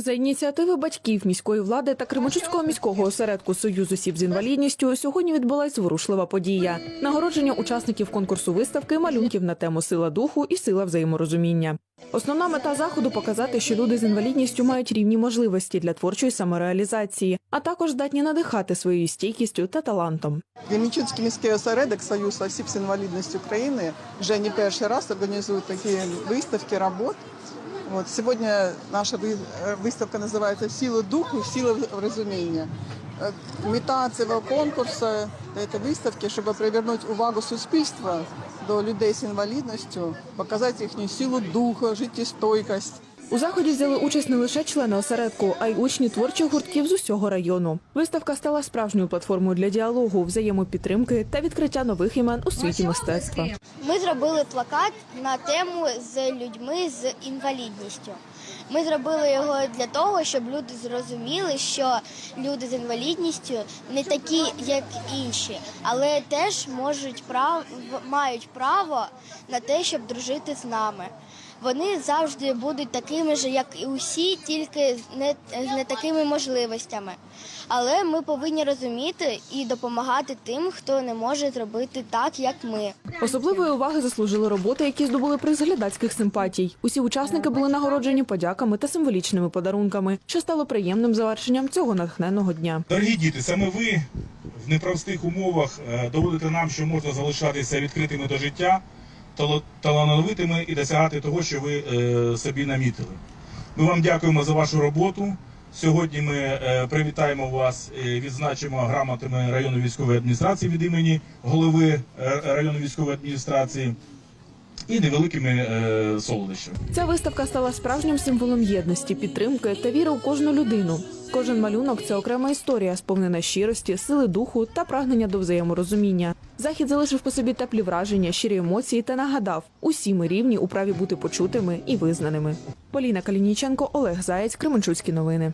За ініціативи батьків міської влади та Кременчуцького міського осередку Союз осіб з інвалідністю сьогодні відбулась зворушлива подія. Нагородження учасників конкурсу виставки малюнків на тему сила духу і сила взаєморозуміння. Основна мета заходу показати, що люди з інвалідністю мають рівні можливості для творчої самореалізації, а також здатні надихати своєю стійкістю та талантом. Кременчуцький міський осередок Союз осіб з інвалідністю України вже не перший раз організує такі виставки робот. Вот сегодня наша вы- э, выставка называется «Сила духу, сила розуміння». Э, Мета цього конкурсу этой виставки, щоб привернути увагу суспільства до людей з інвалідністю, показати їхню силу духу, життєстойкость. У заході взяли участь не лише члени осередку, а й учні творчих гуртків з усього району. Виставка стала справжньою платформою для діалогу, взаємопідтримки та відкриття нових імен у світі мистецтва. Ми зробили плакат на тему з людьми з інвалідністю. Ми зробили його для того, щоб люди зрозуміли, що люди з інвалідністю не такі, як інші, але теж можуть прав... мають право на те, щоб дружити з нами. Вони завжди будуть такими ж, як і усі, тільки не, не такими можливостями. Але ми повинні розуміти і допомагати тим, хто не може зробити так, як ми. Особливої уваги заслужили роботи, які здобули приз глядацьких симпатій. Усі учасники були нагороджені подяками та символічними подарунками, що стало приємним завершенням цього натхненного дня. Дорогі діти, саме ви в непростих умовах е, доводите нам, що можна залишатися відкритими до життя, талановитими і досягати того, що ви е, собі намітили. Ми вам дякуємо за вашу роботу. Сьогодні ми е, привітаємо вас, відзначимо грамотами районної військової адміністрації від імені голови е, районної військової адміністрації і невеликими е, солодощами. Ця виставка стала справжнім символом єдності, підтримки та віри у кожну людину. Кожен малюнок це окрема історія, сповнена щирості, сили духу та прагнення до взаєморозуміння. Захід залишив по собі теплі враження, щирі емоції та нагадав: усі ми рівні у праві бути почутими і визнаними. Поліна Калініченко, Олег Заєць, Кременчуцькі новини.